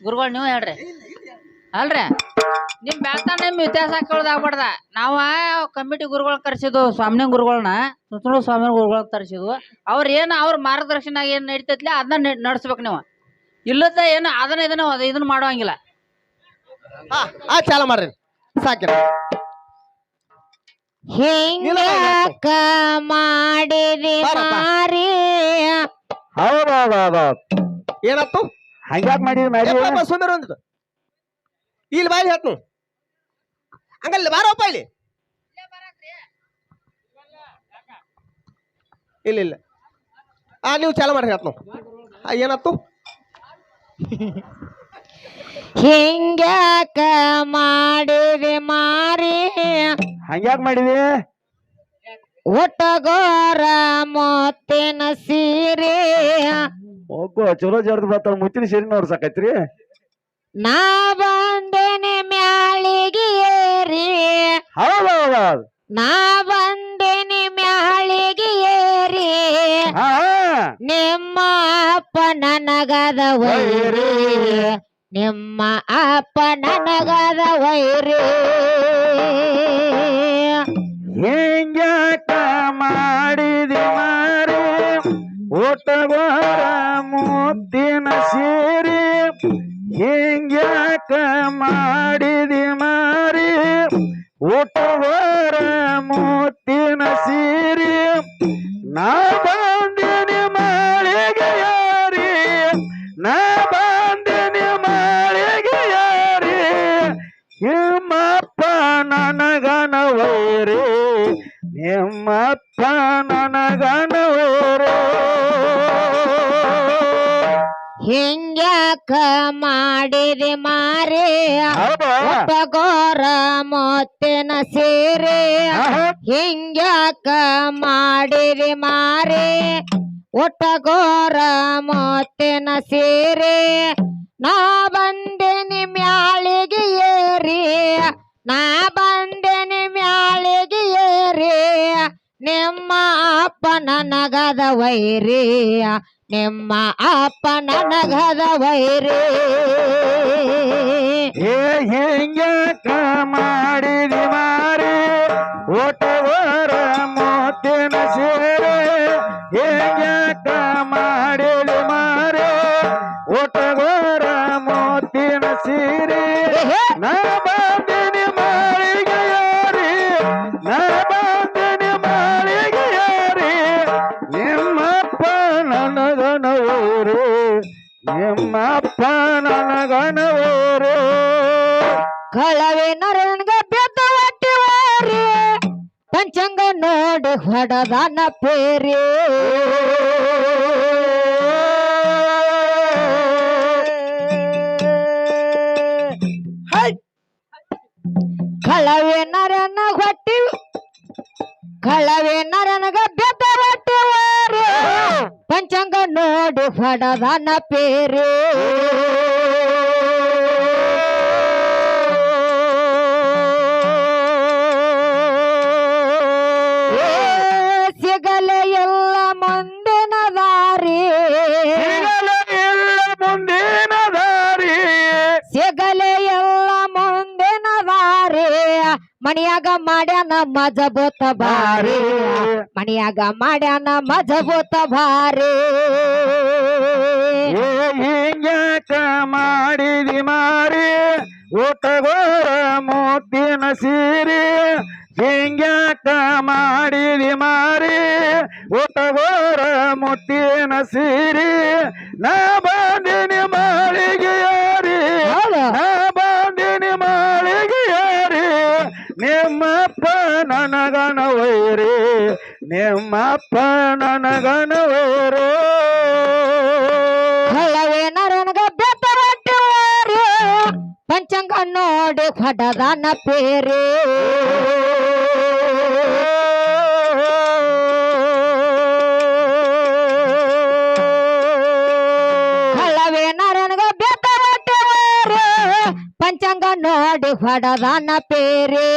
ಗುರುಗಳು ನೀವು ಹೇಳ್ರಿ. ಅಲ್ರಿ? ನಿಮ್ ಬ್ಯಾತ ನಿಮ್ ವ್ಯತ್ಯಾಸ ಕೇಳ್ದಾಗ್ಬಾರ್ದ ನಾವ ಕಮಿಟಿ ಗುರುಗಳು ಕರ್ಸಿದ್ವು ಸ್ವಾಮಿನ ಗುರುಗಳನ್ನ ಸುತ್ತಲೂ ಸ್ವಾಮಿ ಗುರುಗಳ ತರಿಸಿದ್ವು ಅವ್ರ ಏನ್ ಅವ್ರ ಮಾರ್ಗದರ್ಶನ ಏನ್ ನಡೀತೈತ್ಲಿ ಅದನ್ನ ನಡ್ಸ್ಬೇಕು ನೀವು. ಇಲ್ಲದ ಏನು ಅದನ್ನ ಇದನ್ನ ಇದನ್ನ ಮಾಡೋಂಗಿಲ್ಲ. ಹಾ ಆ ಚಾಲ ಮಾಡ್ರಿ. ಸಾಕಿರ ಮಾಡಿರಿ ಮಾಡಿದಿ. ಮಾರಿ ಹಂಗ್ಯಾಕ್ ಮಾಡಿದ್ರಿ ಮಾಡಿ ಸುಂದರ ಒಂದು ಇಲ್ಲಿ ಬಾಯಿ ಹೇಳ್ತು ಹಂಗಲ್ಲ ಬಾರಪ್ಪ ಇಲ್ಲಿ. ಇಲ್ಲ ಇಲ್ಲ. ಆ ನೀವು ಚಾಲ ಮಾಡಿ ಹೇಳ್ತು ಏನಾಯ್ತು? ಹಿಂಗ್ಯಾಕ ಮಾಡಿದೆ ಮಾರಿ? ಹಂಗ್ಯಾಕ್ ಮಾಡಿದಿ? ಒಟ್ಟಗೋರ ಮೊತ್ತಿನ ಸೀರೆ? ಹೋಗೋ ಚಲೋ ಜಡ್ದು ಬರ್ತಾವ ಮುತ್ತಿನ ಸೇರಿ ಸಾಕೈತ್ರಿ. ನಾ ಬಂದೇನೆ ಮ್ಯಾಳಿಗೆ ಏರಿ. ಹೌದೌದೌದು. ನಾ ಬಂದೇನೆ ಮ್ಯಾಳಿಗೆ ಏರಿ. ಹಾ ನಿಮ್ಮ ಅಪ್ಪ ನನಗದ ವೈರಿ. ನಿಮ್ಮ ಅಪ್ಪ ನನಗದ ವೈರಿ. ಹಿಂಗ್ಯಾಕ ಊಟಗೋರ ಮುದ್ದಿನ ಸೀರಿ ಹಿಂಗ್ಯಾಕ ಮಾಡಿದಿ ಮಾರಿ ಊಟಗೋರ ಮುತ್ತಿನ ಸೀರಿ ನಾ ಹಿಂಗ್ಯಾಕ ಮಾಡಿದೆ ಮಾರಿ ಒಪ್ಪಗೋರ ಮೊತ್ತಿನ ಸೀರೆ. ಹಿಂಗ್ಯಾಕ ಮಾಡಿದೆ ಮಾರಿ. ಒಟ್ಟಗೋರ ಮೊತ್ತಿನ ಸೀರೆ. ನಾ ಬಂದಿನಿ ಮ್ಯಾಳಿಗೆ ಏರಿ. ನಾ ಬಂದೇನಿ ಮ್ಯಾಳಿಗೆ ಏರಿ. ನಿಮ್ಮ ಅಪ್ಪನ ನಗದ ವೈರಿ. ನಿಮ್ಮ ಅಪ್ಪ ನನಗದ ವೈರಿ. ಏ ಹಿಂಗ್ಯಾಕ ಮಾಡಿದಿ ಮಾರಿ ಓಟವರ ಮೋತಿನ ಸೇರೆ. ಹಿಂಗ್ಯಾಕ ನೋಡಿ ಹೊಡದನ ಪೇರಿ ಕಳವೆ ನರನ ಹೊಟ್ಟಿ ಕಳವೆ ನರನಗ ಬೆದ್ದ ಒಟ್ಟಿವಾರಿ ಪಂಚಂಗ ನೋಡಿ ಫಡದನ ಪೇರಿ. ಮಣಿಯಾಗ ಮಾಡ್ಯಾನ ಮಜಬೂತ ಭಾರಿ. ಮಣಿಯಾಗ ಮಾಡ್ಯಾನ ಮಜಬೂತ ಭಾರಿ. ಹಿಂಗ್ಯಾಕ ಮಾಡಿದಿ ಮಾರಿ. ಊಟಗೋರ ಮೂತಿನ ಸೀರೆ. ಹಿಂಗ್ಯಾಕ ಮಾಡಿದಿ ಮಾರಿ. ಊಟಗೋರ ಮುತ್ತಿನ ಸೀರೆ. ನಾ ಬಂದಿನಿ ಮಾಳಿಗೆ ನಿಮ್ಮಪ್ಪ ನನಗನವೈರಿ ನಿಮ್ಮಪ್ಪ ನನಗನವರು. ಹಳ್ಳವೇ ನರನಗ ಪಂಚಂಗ ನೋಡಿ ಹೊಡದನ ಪೇರಿ. ಪಂಚಂಗ ನೋಡಿ ಹೊಡದಾನ ಪೇರಿ.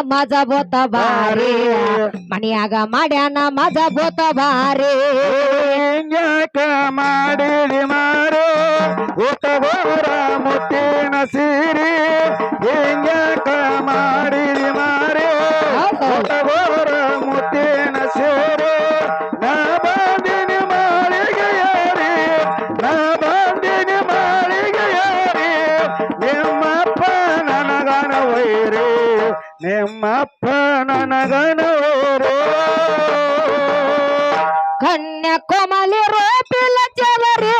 ಮಾಡ್ಯಾನ ಮಜಬೂತ ಬಾರಿ. ಮನೆಯಾಗ ಮಾಡ್ಯಾನ ಮಜಬೂತ ಬಾರಿ. ಹಿಂಗ್ಯಾಕ ಮಾಡಿ ಮಾರು? ಉತ್ತಗೋರ ಮುತ್ತಿನ ಸೀರಿ. ಹಿಂಗ್ಯಾಕ ಮಾಡಿ ಮಾರು? ಉತ್ತಗೋರ ಕನ್ಯಾಕುಮಾರಿ ರೋಪಿಲ ಚವರಿ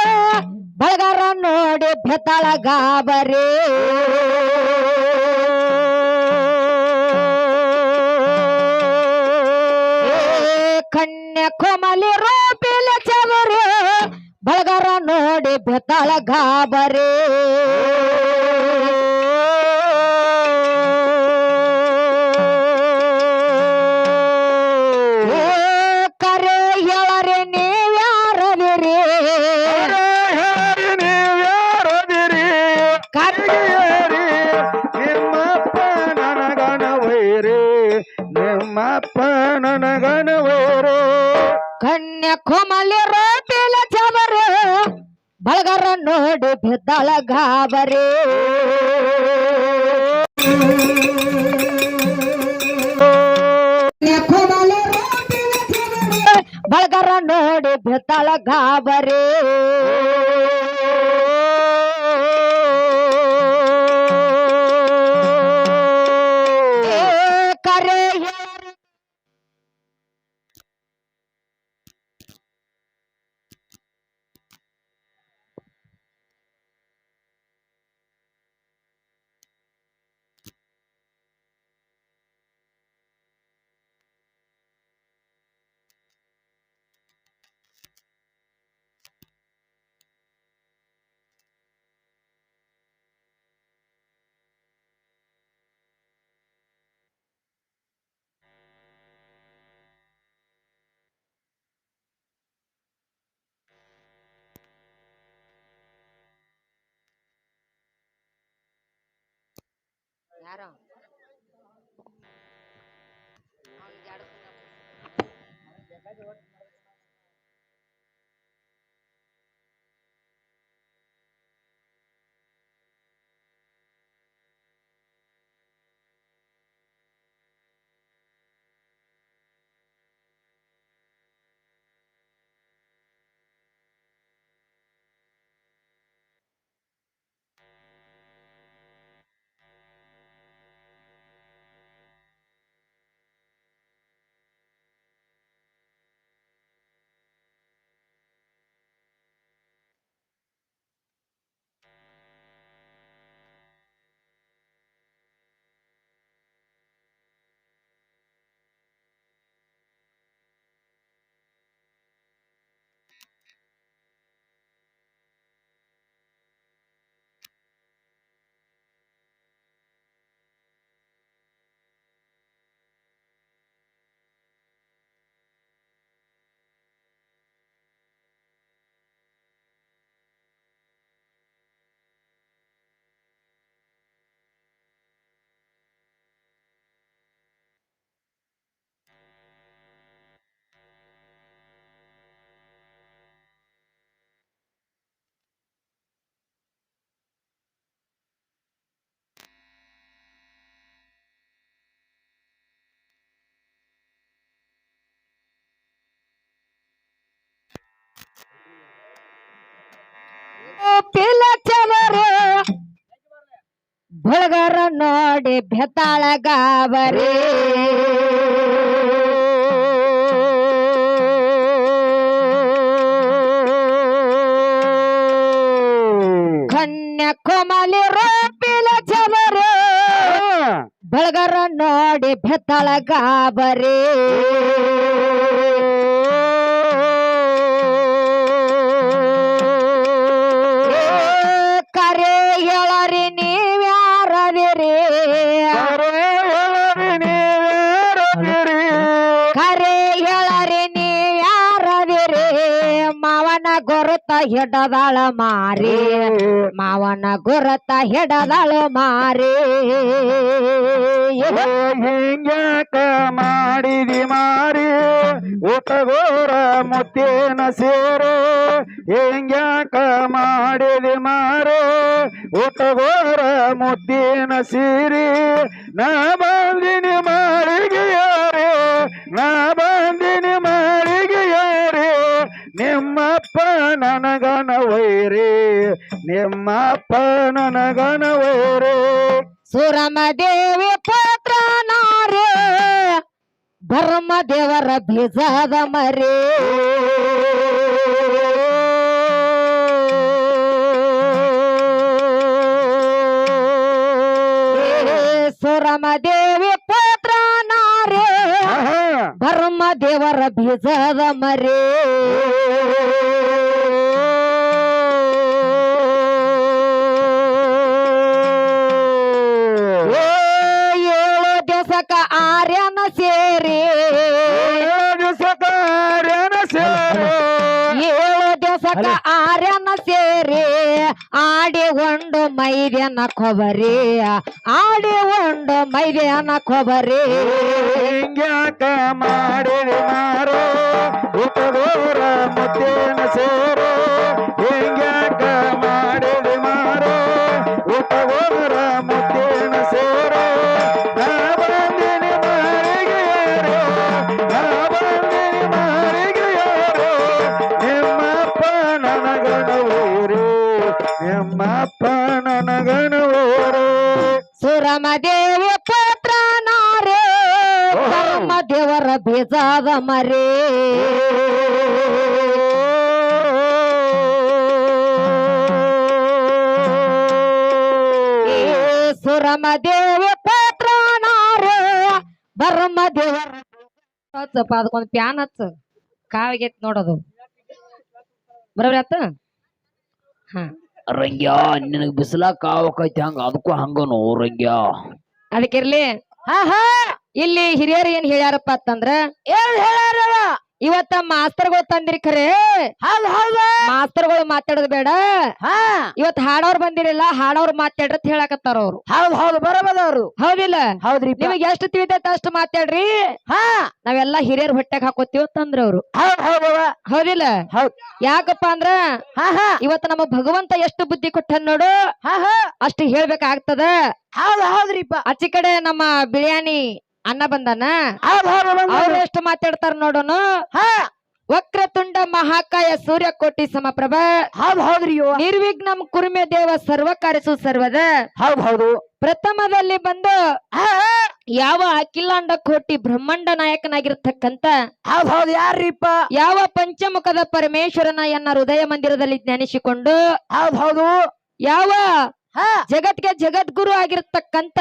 ಬಳಗಾರ ನೋಡಿ ಬೆತ್ತಳ ಗಾಬರಿ. ಕನ್ಯಾಕುಮಾರಿ ರೋಪಿಲ ಚವರಿ ಬಳಗಾರ ನೋಡಿ ಬೆತ್ತಳ ಗಾಬರಿ. ಗಾಬರಿ ಯಾರೋ ಪಿಲ ಚವರು ಬಳಗರ ನೋಡಿ ಬೆತ್ತಾಳ ಗಾಬರಿ ಕನ್ಯಾಕುಮಾರಿ ರೋಪಿಲ ಚವರು ಬಳಗರ ನೋಡಿ ಬೆತ್ತಾಳ ಗಾಬರಿ ಹಿಡದಾಳ ಮಾರಿ. ಮಾವನ ಗುರತ ಹೆಡದಾಳ ಮಾರಿ. ಹಿಂಗ್ಯಾಕ ಮಾಡಿದಿ ಮಾರಿ. ಊಟಗೋರ ಮುತ್ತೇನ ಸೇರು. ಹಿಂಗ್ಯಾಕ ಮಾಡಿದಿ ಮಾರಿ. ಊಟಗೋರ ಮುತ್ತೇನ ಸೀರಿ. ನಾ ಬಂದಿನಿ ಮಾರಿಗೆ ನಿಮ್ಮಪ್ಪ ನನಗನ ವೈರಿ ಸುರಮ ದೇವಿ ಪಾತ್ರ ನಾರೇ ಧರ್ಮ ದೇವರ ಬೀಜದ ಮರಿ ಸುರಮ ದೇವಿ ಪಾತ್ರ ನಾರೇ. ಧರ್ಮ ದೇವರ ಬೀಜದ ಮರಿ ಆಡಿ ಒಂದು ಮೈರ್ಯನ ಕೊಬರಿ. ಆಡಿ ಒಂದು ಮೈರ್ಯನ ಕೊಬರಿ. ಹಿಂಗ್ಯಾಕ ಮಾಡಿರಿ ಮಾರೋ ಉಪದೋರ ಮತ್ತೇನ ಸೇರು. ಸುರಮ ಪತ್ರ ನಾರೇ ಧರ್ಮ ದೇವರ ಬೀಜದ ಮರೇ. ಸುರಮ ದೇವ ಪತ್ರ ನಾರೇ ಧರ್ಮ ದೇವರ ಹಚ್ಚಪ್ಪ ಅದಕ್ಕೊಂದು ಪ್ಯಾನ್ ಹಚ್ಚ ಕಾವಿಗೆ ನೋಡೋದು. ಬರೋಬ್ರಿ ಆತ ಹಾ. ರಂಗ್ಯ ನಿನಗ್ ಬಿಸಿಲ ಕಾವಕೈತಿ ಹಂಗ ಅದಕ್ಕೂ ಹಂಗನು ರಂಗ್ಯ. ಅದಕ್ಕಿರ್ಲಿ ಹಾ ಹಾ ಇಲ್ಲಿ ಹಿರಿಯರು ಏನ್ ಹೇಳ್ಯಾರಪ್ಪ ಅಂತಂದ್ರ ಏನ್ ಹೇಳ್ಯಾರ ಇವತ್ತ ಮಾಸ್ತರ್ಗಳು ತಂದಿರಿ ಖರೆ. ಮಾಸ್ತರ್ಗಳು ಮಾತಾಡೋದ್ ಬೇಡ. ಇವತ್ ಹಾಡೋರ್ ಬಂದಿರಲ್ಲ ಹಾಡೋರ್ ಮಾತಾಡ್ರಿ ಅಂತ ಹೇಳಕತ್ತಾರ ಅವ್ರು. ಹೌದ್ ಹೌದು. ಬರಬದವ್ರು ಹೌದಿಲ್ಲ? ಹೌದ್ರಿ ನಿಮಗೆ ಎಷ್ಟು ತಿಳಿತೈತೆ ಅಷ್ಟು ಮಾತಾಡ್ರಿ. ಹಾ. ನಾವೆಲ್ಲಾ ಹಿರಿಯರ್ ಹೊಟ್ಟೆಗ್ ಹಾಕೋತೀವಿ ತಂದ್ರ ಅವ್ರು. ಹೌದಿಲ್ಲ? ಹೌದ್. ಯಾಕಪ್ಪ ಅಂದ್ರ ಹಾ ಹಾ. ಇವತ್ತ ನಮ್ಮ ಭಗವಂತ ಎಷ್ಟು ಬುದ್ಧಿ ಕೊಟ್ಟ ನೋಡು. ಹಾ ಹಾ. ಅಷ್ಟು ಹೇಳ್ಬೇಕಾಗ್ತದ. ಹೌದ್ ಹೌದ್ರಿಪ್ಪ ಆಚಿ ಕಡೆ ನಮ್ಮ ಬಿರಿಯಾನಿ ಅನ್ನ ಬಂದನ? ಅವ್ರು ಎಷ್ಟು ಮಾತಾಡ್ತಾರ ನೋಡೋಣ ವಕ್ರತುಂಡ ಮಹಾಕಾಯ ಸೂರ್ಯಕೋಟಿ ಸಮಪ್ರಭ. ಹೌದ್ ಹೌದ್ರಿ ನಿರ್ವಿಘ್ನಂ ಕುರುಮೆ ದೇವ ಸರ್ವಕಾರ್ಯಸು ಸರ್ವದ. ಹೌದ್ ಹೌದು. ಪ್ರಥಮದಲ್ಲಿ ಬಂದು ಯಾವ ಅಖಿಲಾಂಡ ಕೋಟಿ ಬ್ರಹ್ಮಾಂಡ ನಾಯಕನಾಗಿರ್ತಕ್ಕಂತ ಹೌದ್ ಹೌದು ಯಾರಿಪ್ಪ ಯಾವ ಪಂಚಮುಖದ ಪರಮೇಶ್ವರನ ಎನ್ನ ಹೃದಯ ಮಂದಿರದಲ್ಲಿ ಜ್ಞಾನಿಸಿಕೊಂಡು ಹೌದ್ ಹೌದು. ಯಾವ ಹಾ. ಜಗತ್ಗೆ ಜಗದ್ಗುರು ಆಗಿರ್ತಕ್ಕಂತ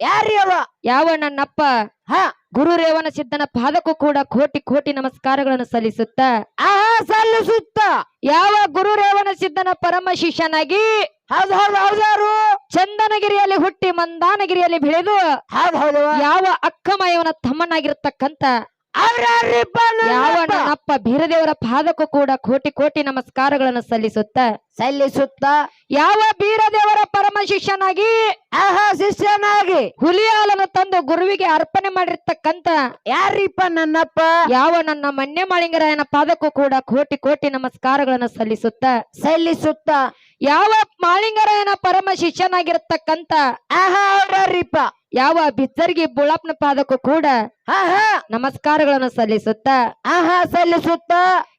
ಯಾರ್ರಿ ಅವ? ಯಾವ ನನ್ನಪ್ಪ? ಹಾ. ಗುರು ರೇವಣ ಸಿದ್ಧನ ಪಾದಕ್ಕೂ ಕೂಡ ಕೋಟಿ ಕೋಟಿ ನಮಸ್ಕಾರಗಳನ್ನು ಸಲ್ಲಿಸುತ್ತ. ಆ ಸಲ್ಲಿಸುತ್ತ. ಯಾವ ಗುರು ರೇವಣ ಸಿದ್ಧನ ಪರಮ ಶಿಷ್ಯನಾಗಿ ಹೌದ್ ಹೌದು ಚಂದನಗಿರಿಯಲ್ಲಿ ಹುಟ್ಟಿ ಮಂದಾನಗಿರಿಯಲ್ಲಿ ಬೆಳೆದು ಹೌದ್ ಹೌದು. ಯಾವ ಅಕ್ಕಮಯವನ ತಮ್ಮನಾಗಿರ್ತಕ್ಕಂತ ನನ್ನಪ್ಪ ಬೀರದೇವರ ಪಾದಕ್ಕೂ ಕೂಡ ಕೋಟಿ ಕೋಟಿ ನಮಸ್ಕಾರಗಳನ್ನು ಸಲ್ಲಿಸುತ್ತ? ಸಲ್ಲಿಸುತ್ತ. ಯಾವ ಬೀರದೇವರ ಪರಮ ಶಿಷ್ಯನಾಗಿ? ಆಹಾ ಶಿಷ್ಯನಾಗಿ. ಹುಲಿ ಹಾಲನ್ನು ತಂದು ಗುರುವಿಗೆ ಅರ್ಪಣೆ ಮಾಡಿರ್ತಕ್ಕಂತ ಯಾರಿಪ್ಪ ನನ್ನಪ್ಪ? ಯಾವ ನನ್ನ ಮನ್ಯ ಮಾಳಿಂಗರಾಯನ ಪಾದಕ್ಕೂ ಕೂಡ ಕೋಟಿ ಕೋಟಿ ನಮಸ್ಕಾರಗಳನ್ನು ಸಲ್ಲಿಸುತ್ತ? ಸಲ್ಲಿಸುತ್ತ. ಯಾವ ಮಾಳಿಂಗರಾಯನ ಪರಮ ಶಿಷ್ಯನಾಗಿರತಕ್ಕಂತ ಆಹಾ ಅವ್ರ ಯಾರ್ರಿಪ್ಪ ಯಾವ ಬಿಚ್ಚರ್ಗಿ ಬುಳಪ್ನ ಪಾದಕ್ಕೂ ಕೂಡ ಆಹಾ. ನಮಸ್ಕಾರಗಳನ್ನು ಸಲ್ಲಿಸುತ್ತ ಆಹಾ ಸಲ್ಲಿಸುತ್ತ.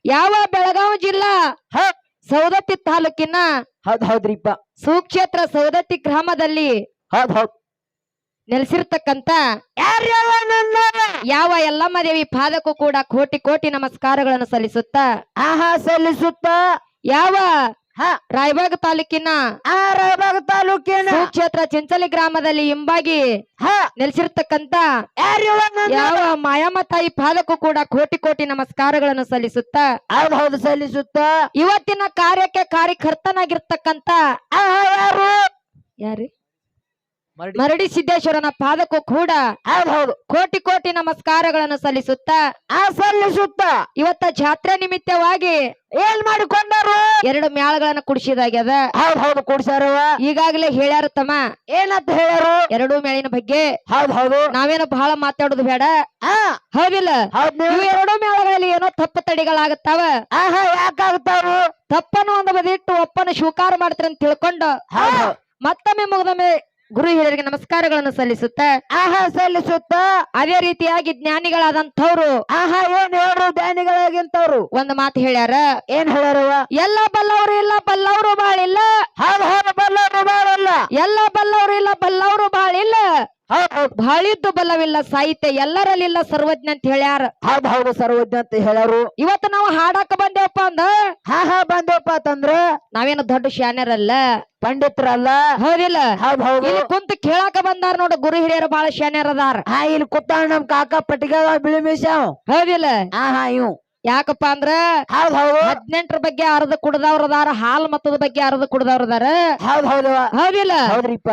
ಯಾವ ಬೆಳಗಾವಿ ಜಿಲ್ಲಾ. ಸೌದತ್ತಿ ತಾಲೂಕಿನ ಹೌದ್ ಹೌದ್ರಿಪ್ಪ. ಸುಕ್ಷೇತ್ರ ಸೌದತ್ತಿ ಗ್ರಾಮದಲ್ಲಿ ಹೌದ್ ಹೌದ್. ನೆಲೆಸಿರ್ತಕ್ಕಂತ ಯಾವ ಎಲ್ಲಮ್ಮ ದೇವಿ ಪಾದಕ್ಕೂ ಕೂಡ ಕೋಟಿ ಕೋಟಿ ನಮಸ್ಕಾರಗಳನ್ನು ಸಲ್ಲಿಸುತ್ತ ಆಹಾ ಸಲ್ಲಿಸುತ್ತ. ಯಾವ ಹ. ರಾಯಬಾಗ್ ತಾಲೂಕಿನ ಆ ರಾಯಬಾಗ ತಾಲೂಕಿನ ಕ್ಷೇತ್ರ ಚಿಂಚಲಿ ಗ್ರಾಮದಲ್ಲಿ ಹಿಂಬಾಗಿ ಹ. ನೆಲೆಸಿರ್ತಕ್ಕಂತ ಯಾವ ಮಾಯಮ್ಮ ತಾಯಿ ಪಾದಕ್ಕೂ ಕೂಡ ಕೋಟಿ ಕೋಟಿ ನಮಸ್ಕಾರಗಳನ್ನು ಸಲ್ಲಿಸುತ್ತ ಹೌದ್ ಹೌದು ಸಲ್ಲಿಸುತ್ತ. ಇವತ್ತಿನ ಕಾರ್ಯಕ್ಕೆ ಕಾರ್ಯಕರ್ತನಾಗಿರ್ತಕ್ಕಂತ ಯಾರು? ಮರಡಿ ಸಿದ್ದೇಶ್ವರನ ಪಾದಕ್ಕೂ ಕೂಡ ಹೌದ್ ಹೌದು. ಕೋಟಿ ಕೋಟಿ ನಮಸ್ಕಾರಗಳನ್ನು ಸಲ್ಲಿಸುತ್ತಾ ಆ ಸಲ್ಲಿಸುತ್ತ. ಇವತ್ತ ಜಾತ್ರೆ ನಿಮಿತ್ತವಾಗಿ ಏನ್ ಮಾಡಿಕೊಂಡಾರು? ಎರಡು ಮ್ಯಾಳಗಳನ್ನ ಕುಡಿಸಿದಾಗ್ಯದ. ಹೌದ್ ಹೌದು ಈಗಾಗಲೇ ಹೇಳ್ಯಾರ ತಮ್ಮ. ಏನಂತ ಹೇಳ್ಯಾರು? ಎರಡು ಮೇಳಿನ ಬಗ್ಗೆ ಹೌದ್ ಹೌದು. ನಾವೇನು ಬಹಳ ಮಾತಾಡೋದು ಬೇಡ. ಹೌದಿಲ್ಲ? ಹೌದ್. ನೀವು ಇವು ಎರಡು ಮೇಳಗಳಲ್ಲಿ ಏನೋ ತಪ್ಪು ತಡಿಗಳಾಗತ್ತಾವ. ಆಹಾ ಯಾಕಾಗತ್ತಾವು? ತಪ್ಪನ್ನು ಒಂದು ಬದಿಟ್ಟು ಒಪ್ಪನ್ನು ಸ್ವೀಕಾರ ಮಾಡ್ತಾರೆ ಅಂತ ತಿಳ್ಕೊಂಡು. ಮತ್ತೊಮ್ಮೆ ಮುಗಿದೊಮ್ಮೆ ಗುರು ಹಿರಿಯರಿಗೆ ನಮಸ್ಕಾರಗಳನ್ನು ಸಲ್ಲಿಸುತ್ತ ಆಹಾ ಸಲ್ಲಿಸುತ್ತ? ಅದೇ ರೀತಿಯಾಗಿ ಜ್ಞಾನಿಗಳಾದಂಥವ್ರು. ಆಹಾ ಏನ್ ಹೇಳ್ರು ಜ್ಞಾನಿಗಳಾಗಿಂತವ್ರು ಒಂದು ಮಾತು ಹೇಳ್ಯಾರ ಏನ್ ಹೇಳ್ಯಾರವ ಎಲ್ಲ ಬಲ್ಲವರು ಇಲ್ಲ ಬಲ್ಲವರು ಬಾಳಿಲ್ಲ. ಹೌದ್ ಹೌದು ಬಲ್ಲವರು ಬಾಳಲ್ಲ. ಎಲ್ಲ ಬಲ್ಲವರು ಇಲ್ಲ ಬಲ್ಲವರು ಬಾಳಿಲ್ಲ. ಹೌದ್ ಬಲವಿಲ್ಲ ಸಾಹಿತ್ಯ ಸಾಹಿತ್ಯ ಎಲ್ಲರಲ್ಲಿಲ್ಲ ಸರ್ವಜ್ಞ ಅಂತ ಹೇಳ್ಯಾರ. ಹೌದ್ ಹೌದು ಸರ್ವಜ್ಞ ಅಂತ ಹೇಳ್ಯಾರು. ಇವತ್ತು ನಾವು ಹಾಡಾಕ ಬಂದೇವಪ್ಪ ಅಂದ ಹಾ ಹಾ ಬಂದೇವಪ್ಪ ಅಂತಂದ್ರ? ನಾವೇನು ದೊಡ್ಡ ಶಾನ್ಯರಲ್ಲ ಪಂಡಿತರಲ್ಲ? ಹೌದಿಲ್ಲ? ಹೌದ್ ಹೌದು. ಇಲ್ಲಿ ಕುಂತ ಕೇಳಾಕ ಬಂದಾರ ನೋಡ ಗುರು ಹಿರಿಯರು ಬಹಳ ಶಾನ್ಯರ್ ಅದಾರ ಹಾ ಇಲ್ಲಿ ಕುತ್ತಾಳ ನಮ್ ಕಾಕ ಪಟ್ಟಿಗೆ ಬಿಳಿ ಮೀಸಾವ್ ಹೌದಿಲ್ಲ? ಹಾ ಹಾ ಇವ್. ಯಾಕಪ್ಪ ಅಂದ್ರ? ಹೌದ್ ಹೌದು. ಹದಿನೆಂಟರ ಬಗ್ಗೆ ಅರ್ಧ ಕುಡ್ದವ್ರದಾರ ಹಾಲ್ ಮತ್ತದ ಬಗ್ಗೆ ಅರ್ಧ ಕುಡ್ದವ್ರದಾರ. ಹೌದ್ ಹೌದು. ಹೌದಿಲ್ಲ? ಹೌದ್ರಿಪ್ಪ.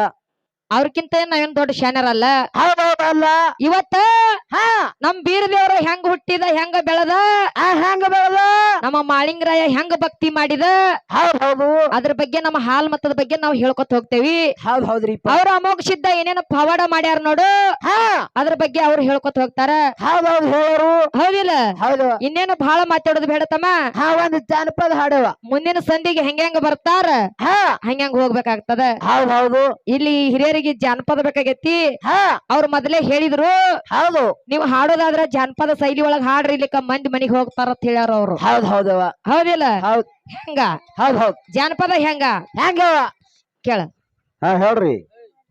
ಅವ್ರಕ್ಕಿಂತ ನಾವೇನ್ ದೊಡ್ಡ ಶಾನ್ಯರಲ್ಲ ಅಲ್ಲ ಹೌದ್ ಹೌದಲ್ಲ ಇವತ್ತ ಹಾ. ನಮ್ ಬೀರದೇವ್ರ ಹೆಂಗ್ ಹುಟ್ಟಿದ ಹೆಂಗ ಬೆಳೆದ? ಆ ಹೆಂಗ ಬೆಳದ? ನಮ್ಮ ಮಾಳಿಂಗರಾಯ ಹೆಂಗ ಭಕ್ತಿ ಮಾಡಿದ? ಹೌದ್ ಅದ್ರ ಬಗ್ಗೆ ನಮ್ಮ ಹಾಲ್ ಮತದ ಬಗ್ಗೆ ನಾವು ಹೇಳ್ಕೊತ ಹೋಗ್ತೇವಿ. ಹೌದ್ ಹೌದ್ರಿ ಅವ್ರ ಅಮೋಘ ಸಿದ್ಧ ಏನೇನ ಪವಾಡ ಮಾಡ್ಯಾರ ನೋಡು. ಹಾ. ಅದ್ರ ಬಗ್ಗೆ ಅವ್ರು ಹೇಳ್ಕೊತ ಹೋಗ್ತಾರ. ಹೌದೌದು ಹೇಳೋರು. ಹೌದಿಲ್ಲ? ಹೌದು. ಇನ್ನೇನು ಬಹಳ ಮಾತಾಡೋದು ಬೇಡ ತಮ್ಮ. ಹಾ ಒಂದ್ ಜಾನಪದ ಹಾಡುವ. ಮುಂದಿನ ಸಂಧಿಗೆ ಹೆಂಗ ಹೆಂಗ ಬರ್ತಾರ? ಹಾ. ಹಂಗ ಹೋಗ್ಬೇಕಾಗ್ತದ? ಹೌದ್ ಹೌದು. ಇಲ್ಲಿ ಹಿರಿಯರಿಗೆ ಜಾನಪದ ಬೇಕಾಗೈತಿ? ಹಾ. ಅವ್ರ ಮೊದಲೇ ಹೇಳಿದ್ರು ಹೌದು. ನೀವು ಹಾಡೋದಾದ್ರ ಜಾನಪದ ಶೈಲಿ ಒಳಗ್ ಹಾಡ್ರಿ ಇಲ್ಲಿ ಮಂದಿ ಮನಿಗ್ ಹೋಗ್ತಾರ ಅಂತ ಹೇಳ್ಯಾರ ಅವ್ರು. ಹೌದ್ ಹೌದವ ಹೌದಿಲ್ಲ? ಹೌದ್. ಹೆಂಗ? ಹೌದ್ ಹೌದ್. ಜಾನಪದ ಹೆಂಗ? ಹೆಂಗ ಕೇಳ. ಹಾ ಹೇಳ್ರಿ.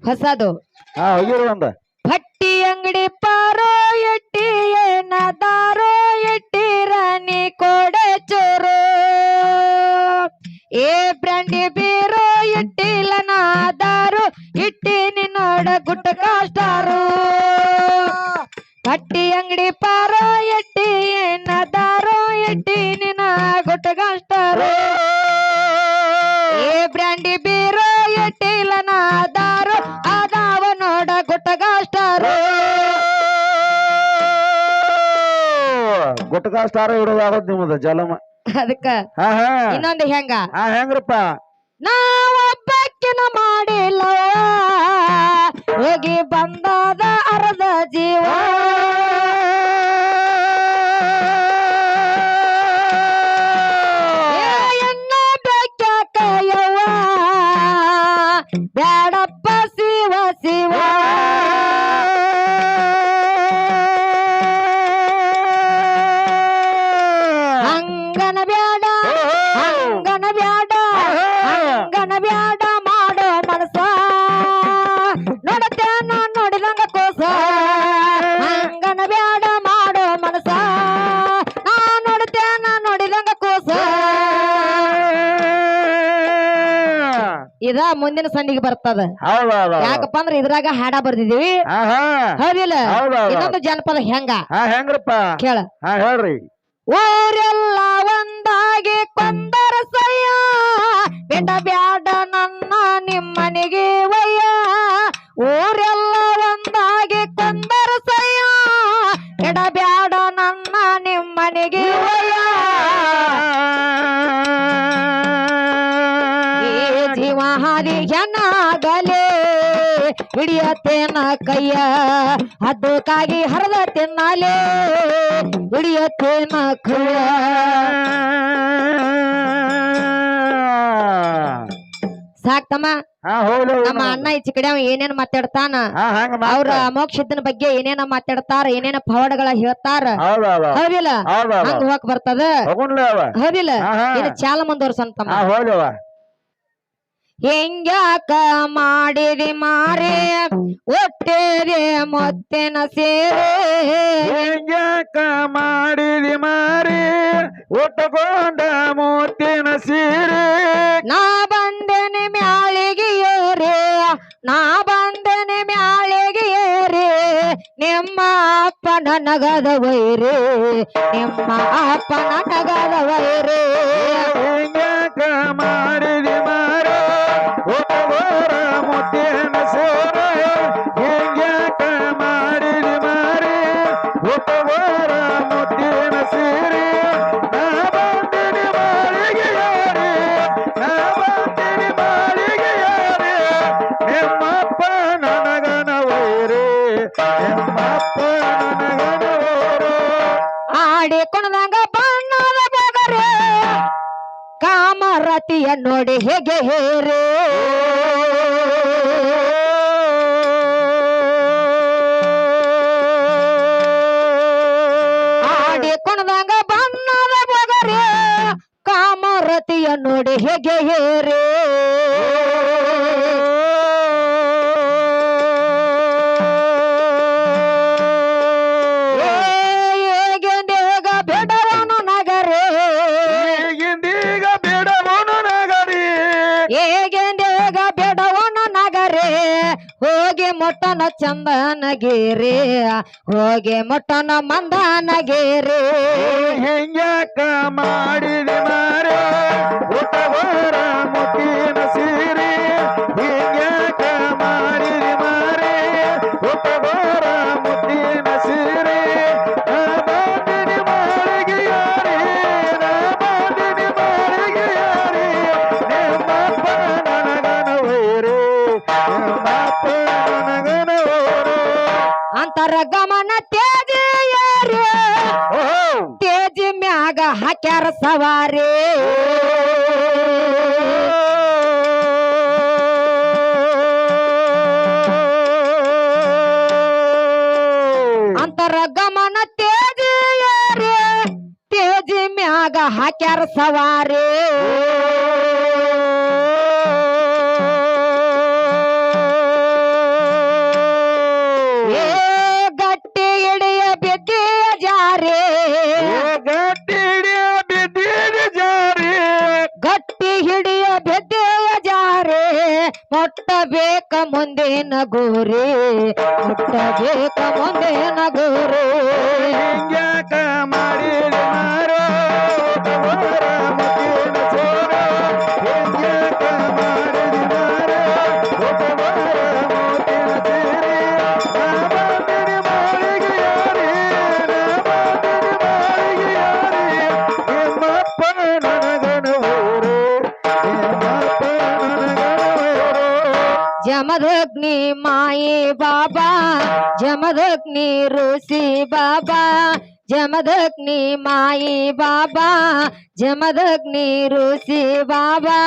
ಹೊಸದು. ಹಾ ಹೋಗಿರಿ ಒಂದ. ಭಟ್ಟಿ ಅಂಗಡಿ ಪಾರೋ ಎಟ್ಟಿ ಏನದಾರೋ ರಾಣಿ ಕೊಡೆ ಚೋರು. ಏ ಬ್ರಾಂಡಿ ಬೀರೋ ಎಟ್ಟಿಲ್ಲ ನಾದಾರು ಇಟ್ಟಿ ನಿನ್ನೋಡ ಗುಟ್ಟ ಕಾಸ್ಟಾರು ಭಟ್ಟಿ ಅಂಗಡಿ ಪಾರೋ ಎಟ್ಟಿ ಏನದಾರೋ ಎಟ್ಟಿ ನಿನ್ನ ಗುಟ್ಟ ಕಾಸ್ಟಾರು ಏ ಬ್ರ್ಯಾಂಡಿ ಬೀರೋ ಎಟ್ಟಿಲ್ಲ ನಾದಾರು ಅದಾವ ನೋಡ ಗುಟ್ಟಗಾಸ್ಟಾರು ಗುಟ್ಕ ಸ್ಟಾರ ಇಡೋದಾಗತ್ ನಿಮ್ಮದ ಜಲಮ ಅದಕ್ಕ ಹಾ ಹಾ ಇನ್ನೊಂದು ಹೆಂಗ ಹಾ ಹೆಂಗ್ರಪ್ಪ ನಾವೊಬ್ಬಕ್ಕಿನ ಮಾಡಿಲ್ಲ. ಹೋಗಿ ಬಂದಾದ ಅರ್ಧ ಜೀವ. ಇದ ಮುಂದಿನ ಸಂದಿಗೆ ಬರ್ತದ. ಯಾಕಪ್ಪ ಅಂದ್ರ ಇದ್ರಾಗ ಹಾಡ ಬರ್ದಿದೀವಿ ಹೌದಿಲ್ಲ? ಇನ್ನೊಂದು ಜನಪದ ಹೆಂಗ? ಹೆಂಗ್ರಪ್ಪ? ಕೇಳ. ಹೇಳ್ರಿ. ಊರೆಲ್ಲ ಒಂದಾಗಿ ಕೊಂದರ ಸಯ್ಯ. ಬಿಡ ಬ್ಯಾಡ ನನ್ನ ನಿಮ್ಮನೆಗೆ ವಯ್ಯ ಊರೆಲ್ಲ ಒಂದಾಗಿ ಕೊಂದರ ಸಯ್ಯ. ಬಿಡ ಬ್ಯಾಡ ನನ್ನ ನಿಮ್ಮನೆಗೆ ವಯ್ಯ ಹಿಡಿಯತ್ತೇನ ಕೈಯ? ಹದ್ದಕ್ಕಾಗಿ ಹರಿದ ಬಿಡಿಯ ಹಿಡಿಯತ್ತೇನ ಕೈಯ? ಸಾಕ್ತಮ್ಮ ನಮ್ಮ ಅಣ್ಣ ಈಚೆ ಕಡೆ ಅವ ಏನೇನ್ ಮಾತಾಡ್ತಾನ? ಅವ್ರ ಮೋಕ್ಷದ ಬಗ್ಗೆ ಏನೇನ ಮಾತಾಡ್ತಾರ ಏನೇನ ಪವಾಡಗಳ ಹೇಳ್ತಾರ? ಹೌದಿಲ್ಲ? ಹಂಗ ಹೋಗಕ್ ಬರ್ತದ? ಹೌದಿಲ್ಲ? ಇದು ಚಾಲ ಮುಂದುವರ್ಸಂತಮ್ಮ ಹೆಂಗ್ಯಾಕ ಮಾಡಿದಿ ಮಾರಿ? ಒಟ್ಟೇದೆ ಮೊತ್ತಿನ ಸೇರೆ? ಹೆಂಗ್ಯಾಕ ಮಾಡಿದಿ ಮಾರಿ? ಉಟ್ಟಕೊಂಡ ಮೂತಿನ ಸೀರೆ? ನಾ ಬಂದೆನೆ ಮ್ಯಾಳಿಗೆ ಏರಿ? ನಾ ಬಂದೆನೆ ಮ್ಯಾಳಿಗೆ ಏರಿ? ನಿಮ್ಮ ಅಪ್ಪನ ನಗದ ವೈರಿ? ನಿಮ್ಮ ಅಪ್ಪನ ನಗದ ವೈರಿ? ಹೆಂಗ್ಯಾಕ ಮಾಡಿದಿ ಹೋಗಿ ಮೊಟ್ಟನ ಚಂದನಗಿರಿ ಹೋಗಿ ಮೊಟ್ಟನ ಮಂದನಗಿರಿ. ಹೆಂಗ್ಯಾಕ ಮಾಡಿದೆ ಮಾರೇ? ಮುಖಿ सवारे। अंतर गमन तेज रे तेज म्याग हाक्यार सवारे। ಮುಟ್ಟಬೇಕ ಮುಂದಿನ ಗುರಿ ಮುಟ್ಟಬೇಕ ಮುಂದಿನ ಗುರಿ. जमदग्नि माए बाबा जमदग्नि ऋषि बाबा। जमदग्नि माई बाबा जमदग्नि ऋषि बाबा।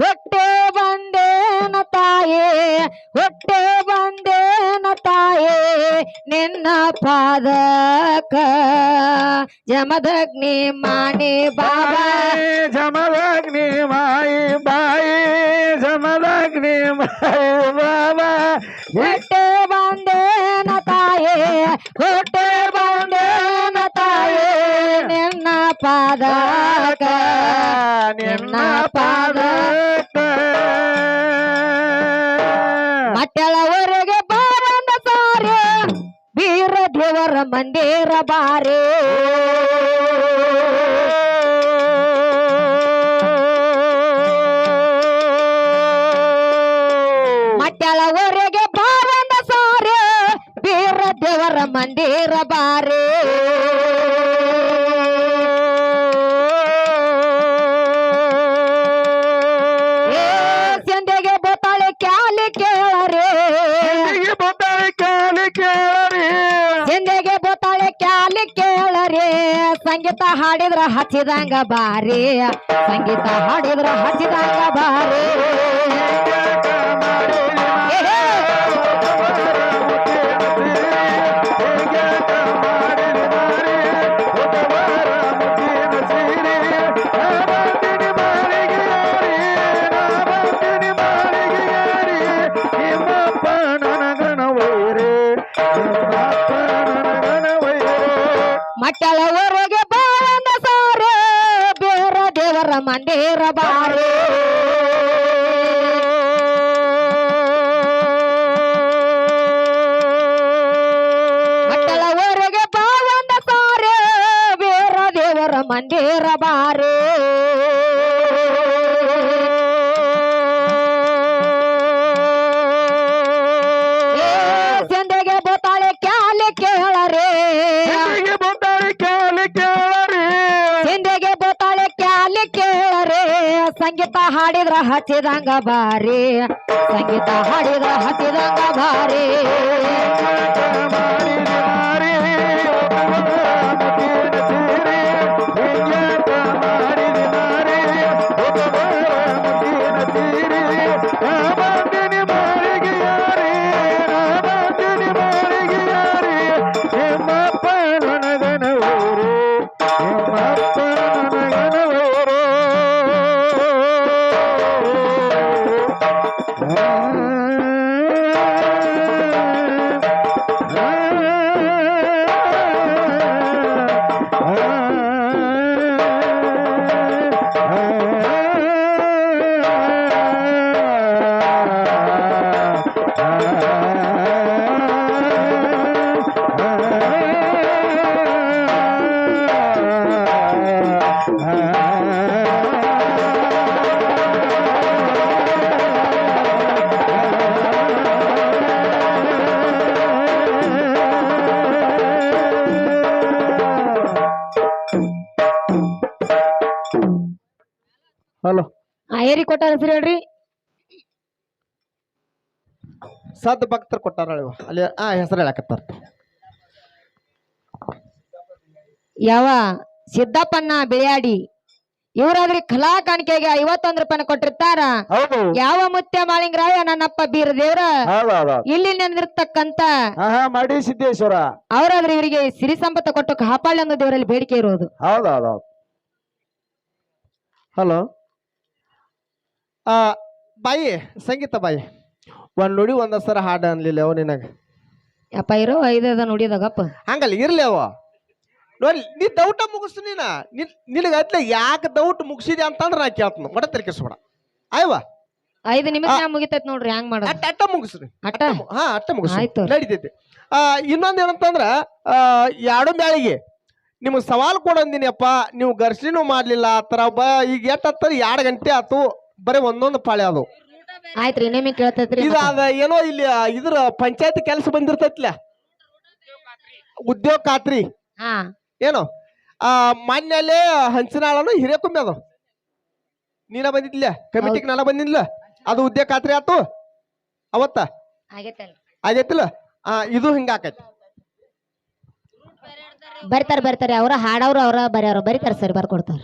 हटे बंदे नाये हटे बंदे नाये निन्ना पाद जमदग्नि मानी बाबा। जमदग्नि माई बाई जमदग्नि माई बाबा। हटे बंदे नाये हटे बंदे ಪಾದಕ ನಿನ್ನ ಪಾದಕ ಮಟ್ಟಳವರೆಗೆ ಬಾರಂದ ಸಾರೆ ವೀರ ದೇವರ ಮಂದಿರ ಬಾರೇ ಹಚ್ಚಿದಂಗ ಬಾರಿ ಸಂಗೀತ ಹಾಡಿದ್ರ ಹಚ್ಚಿದಂಗ ಬಾರಿ. ಹತ್ತಿದಂಗ ಬಾರಿ. ಸಂಗೀತ ಹಾಡಿದ ಹತ್ತಿದಂಗ ಬಾರಿ. ಅಯ್ಯರಿ ಕೊಟ್ಟಾರ ಹೆಸರು ಹೇಳ್ರಿ? ಸದ್ ಭಕ್ತರು ಕೊಟ್ಟಾರ ಅಲ್ಲಿ ಆ ಹೆಸರು ಹೇಳಕತ್ತಾರ. ಯಾವ? ಸಿದ್ದಪ್ಪನ್ನ ಬಿಳಿಯಾಡಿ. ಇವರಾದ್ರೆ ಕಲಾ ಕಾಣಿಕೆಗೆ ಐವತ್ತೊಂದ್ ರೂಪಾಯಿ ಕೊಟ್ಟಿರ್ತಾರ. ಯಾವ ಮುತ್ಯ ಮಾಳಿಂಗರಾಯ ನನ್ನಪ್ಪ ಬೀರ ದೇವ್ರ? ಇಲ್ಲಿ ನೆಂದಿರ್ತಕ್ಕಂತ ಮಡಿ ಸಿದ್ದೇಶ್ವರ. ಅವರಾದ್ರೆ ಇವರಿಗೆ ಸಿರಿ ಸಂಪತ್ತ ಕೊಟ್ಟು ಕಾಪಾಳಿ ಅನ್ನೋ ದೇವರಲ್ಲಿ ಬೇಡಿಕೆ ಇರೋದು. ಹಲೋ. ಬಾಯಿ ಸಂಗೀತ ಬಾಯಿ. ಒಂದು ನುಡಿ ಒಂದ್ ಸರ ಹಾಡು ಅನ್ಲಿಲ್ಲ ಅವ ನಿನಗ. ಯಪ್ಪ ಇರೋ ಐದದ ನುಡಿದಾಗಪ್ಪ ಹಂಗಲ್ಲ ಇರ್ಲಿ ಅವ ನೋಡಿ ನೀ ದೌಟ ಮುಗಿಸು ನೀನ. ನಿನ್ ನಿನಗ ಅದ್ಲೆ ಯಾಕೆ ದೌಟ್ ಮುಗಿಸಿದೆ ಅಂತಂದ್ರೆ ನಾ ಕೇಳ್ತೀನಿ. ಒಡ ತಿರ್ಕಿಸ್ಬೇಡ. ಆಯ್ವಾ? ಐದು ನಿಮಿಷ ಮುಗಿತೈತ್ ನೋಡ್ರಿ ಹ್ಯಾಂಗ್ ಮಾಡ ಅಟ್ಟ ಅಟ್ಟ ಮುಗಿಸ್ರಿ ಅಟ್ಟ? ಹಾ ಅಟ್ಟ ಮುಗಿಸ್. ಆಯ್ತು. ನಡೀತೈತಿ. ಆ ಇನ್ನೊಂದ್ ಏನಂತಂದ್ರ ಎರಡು ಮ್ಯಾಳಿಗೆ ನಿಮ್ಗೆ ಸವಾಲ್ ಕೊಡಂದಿನಪ್ಪ ನೀವು ಘರ್ಷಣೆ ಮಾಡಲಿಲ್ಲ. ಆ ಥರ ಬ ಈಗ ಎಟ್ಟತ್ತರ ಎರಡು ಗಂಟೆ ಆತು. ಬರೀ ಒಂದೊಂದು ಪಾಳೆ ಅದು. ಆಯ್ತ್ರಿ ನಿಮಗೆ ಕೇಳ್ತೈತ್ರಿ ಇದು ಅದ ಏನೋ ಇಲ್ಲಿ ಇದ್ರ ಪಂಚಾಯತ್ ಕೆಲಸ ಬಂದಿರ್ತೈತ್ಲ. ಉದ್ಯೋಗ ಖಾತ್ರಿ. ಹಾ. ಏನೋ? ಆ ಮಾನ್ಯಲೆ ಹಂಚಿನಾಳನು ಹಿರೇಕೊಂಬೆ ಅದು. ನೀನ ಬಂದಿದ್ಲ? ಕಮಿಟಿಗೆ ನಾನು ಬಂದಿದ್ಲ? ಅದು ಉದ್ಯೋಗ ಖಾತ್ರಿ ಆತು? ಅವತ್ತ? ಆಗೈತಿಲ್ಲ? ಆ ಇದು ಹಿಂಗಾಕೈತಿ ಬರ್ತಾರೆ ಬರ್ತಾರ ಬರ್ತಾರೆ ಅವ್ರ ಹಾಡವ್ರು ಅವ್ರ ಬರ್ಯಾರ ಬರೀತಾರ ಸರಿ ಬರ್ಕೊಡ್ತಾರ.